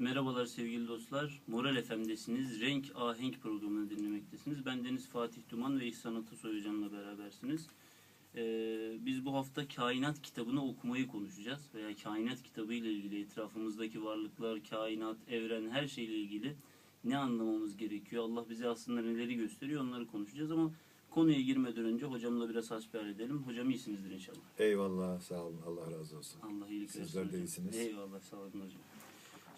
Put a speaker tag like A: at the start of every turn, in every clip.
A: merhabalar sevgili dostlar. Moral FM'desiniz. Renk Ahenk programını dinlemektesiniz. Ben Deniz Fatih Duman ve İhsan Atasoy hocamla berabersiniz. Ee, biz bu hafta kainat kitabını okumayı konuşacağız. Veya kainat kitabı ile ilgili etrafımızdaki varlıklar, kainat, evren her şeyle ilgili ne anlamamız gerekiyor? Allah bize aslında neleri gösteriyor onları konuşacağız ama konuya girmeden önce hocamla biraz hasbihal edelim. Hocam iyisinizdir inşallah.
B: Eyvallah sağ olun Allah razı olsun.
A: Allah iyilik
B: Sizler de iyisiniz.
A: Eyvallah sağ olun hocam.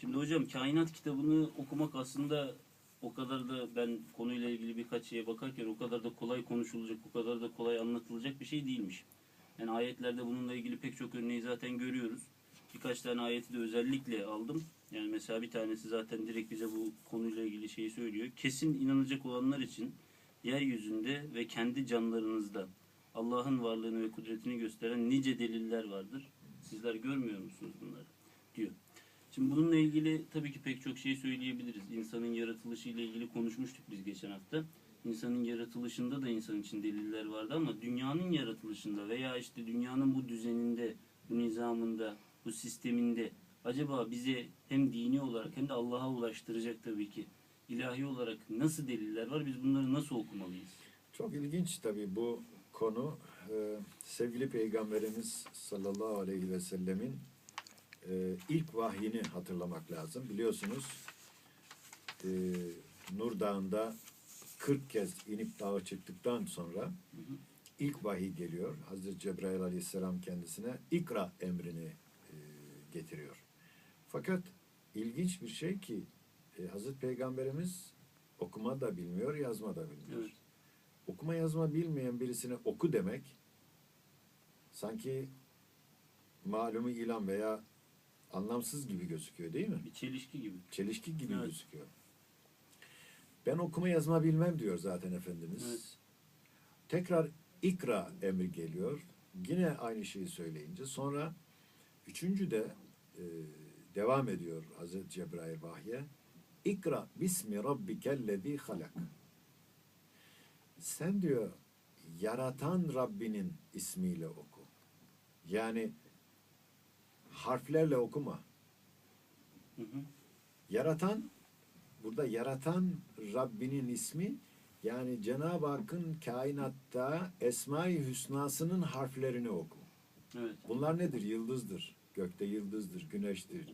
A: Şimdi hocam kainat kitabını okumak aslında o kadar da ben konuyla ilgili birkaç şeye bakarken o kadar da kolay konuşulacak, o kadar da kolay anlatılacak bir şey değilmiş. Yani ayetlerde bununla ilgili pek çok örneği zaten görüyoruz. Birkaç tane ayeti de özellikle aldım. Yani mesela bir tanesi zaten direkt bize bu konuyla ilgili şeyi söylüyor. Kesin inanacak olanlar için yeryüzünde ve kendi canlarınızda Allah'ın varlığını ve kudretini gösteren nice deliller vardır. Sizler görmüyor musunuz bunları? diyor. Şimdi bununla ilgili tabii ki pek çok şey söyleyebiliriz. İnsanın yaratılışı ile ilgili konuşmuştuk biz geçen hafta. İnsanın yaratılışında da insan için deliller vardı ama dünyanın yaratılışında veya işte dünyanın bu düzeninde, bu nizamında, bu sisteminde acaba bize hem dini olarak hem de Allah'a ulaştıracak tabii ki ilahi olarak nasıl deliller var? Biz bunları nasıl okumalıyız?
B: Çok ilginç tabii bu konu. Ee, sevgili Peygamberimiz sallallahu aleyhi ve sellemin e, ilk vahyini hatırlamak lazım. Biliyorsunuz e, Nur Dağı'nda 40 kez inip dağa çıktıktan sonra ilk vahiy geliyor. Hazreti Cebrail aleyhisselam kendisine ikra emrini e, getiriyor. Fakat ilginç bir şey ki e, Hazreti Peygamberimiz okuma da bilmiyor, yazma da bilmiyor.
A: Evet.
B: Okuma yazma bilmeyen birisine oku demek sanki malumu ilan veya anlamsız gibi gözüküyor değil mi?
A: Bir çelişki gibi.
B: Çelişki gibi
A: Evet.
B: gözüküyor. Ben okuma yazma bilmem diyor zaten Efendimiz.
A: Evet.
B: Tekrar ikra emri geliyor. Yine aynı şeyi söyleyince sonra üçüncü de e, devam ediyor Hazreti Cebrail vahye. İkra bismi rabbikellezi halak. Sen diyor yaratan Rabbinin ismiyle oku. Yani harflerle okuma.
A: Hı hı.
B: Yaratan, burada yaratan Rabbinin ismi yani Cenab-ı Hakk'ın kainatta Esma-i Hüsna'sının harflerini oku.
A: Evet.
B: Bunlar nedir? Yıldızdır. Gökte yıldızdır, güneştir.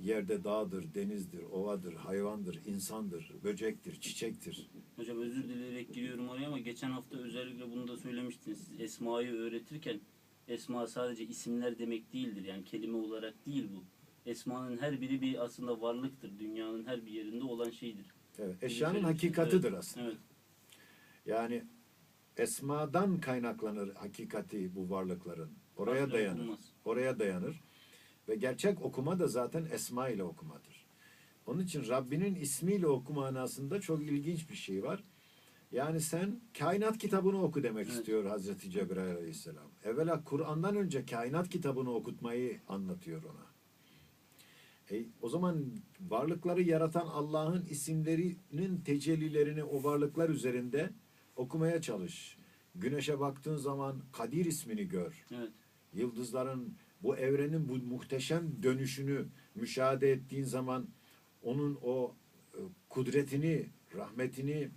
B: Yerde dağdır, denizdir, ovadır, hayvandır, insandır, böcektir, çiçektir.
A: Hocam özür dileyerek giriyorum oraya ama geçen hafta özellikle bunu da söylemiştiniz. Esma'yı öğretirken Esma sadece isimler demek değildir. Yani kelime olarak değil bu. Esma'nın her biri bir aslında varlıktır. Dünyanın her bir yerinde olan şeydir.
B: Evet, eşyanın
A: söylemiştiniz.
B: hakikatıdır
A: Evet.
B: aslında.
A: Evet.
B: Yani esmadan kaynaklanır hakikati bu varlıkların. Oraya
A: Harfle
B: dayanır.
A: okunmaz.
B: Oraya dayanır. Ve gerçek okuma da zaten esma ile okumadır. Onun için Rabbinin ismiyle oku manasında çok ilginç bir şey var. Yani sen kainat kitabını oku demek
A: Evet.
B: istiyor Hazreti Cebrail aleyhisselam. Evvela Kur'an'dan önce kainat kitabını okutmayı anlatıyor ona. E, o zaman varlıkları yaratan Allah'ın isimlerinin tecellilerini o varlıklar üzerinde okumaya çalış. Güneşe baktığın zaman Kadir ismini gör
A: Evet.
B: yıldızların bu evrenin bu muhteşem dönüşünü müşahede ettiğin zaman onun o e, kudretini, rahmetini,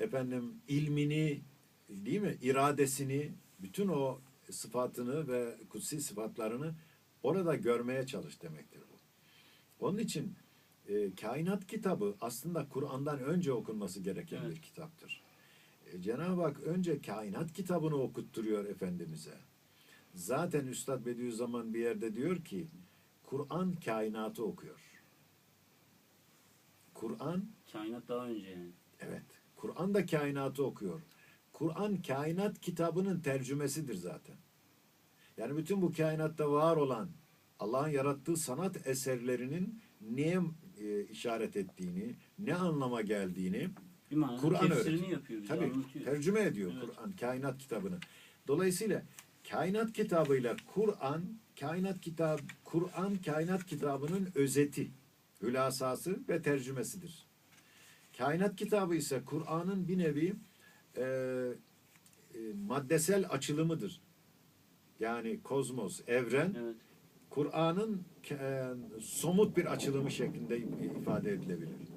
B: efendim ilmini, değil mi? iradesini, bütün o sıfatını ve kutsi sıfatlarını orada görmeye çalış demektir bu. Onun için e, kainat kitabı aslında Kur'an'dan önce okunması gereken
A: Evet.
B: bir kitaptır. E, Cenab-ı Hak önce kainat kitabını okutturuyor Efendimiz'e. Zaten Üstad Bediüzzaman bir yerde diyor ki Kur'an kainatı okuyor. Kur'an
A: Kainat daha önce yani.
B: evet Kur'an da kainatı okuyor. Kur'an kainat kitabının tercümesidir zaten. Yani bütün bu kainatta var olan Allah'ın yarattığı sanat eserlerinin neye e, işaret ettiğini, ne anlama geldiğini Kur'an öğretiyor. Tabii
A: anlatıyor.
B: tercüme ediyor
A: Evet.
B: Kur'an kainat kitabını. Dolayısıyla kainat kitabıyla Kur'an kainat kitab Kur'an kainat kitabının özeti, hülasası ve tercümesidir. Kainat kitabı ise Kur'an'ın bir nevi e, e, maddesel açılımıdır. Yani kozmos, evren
A: Evet.
B: Kur'an'ın e, somut bir açılımı şeklinde ifade edilebilir.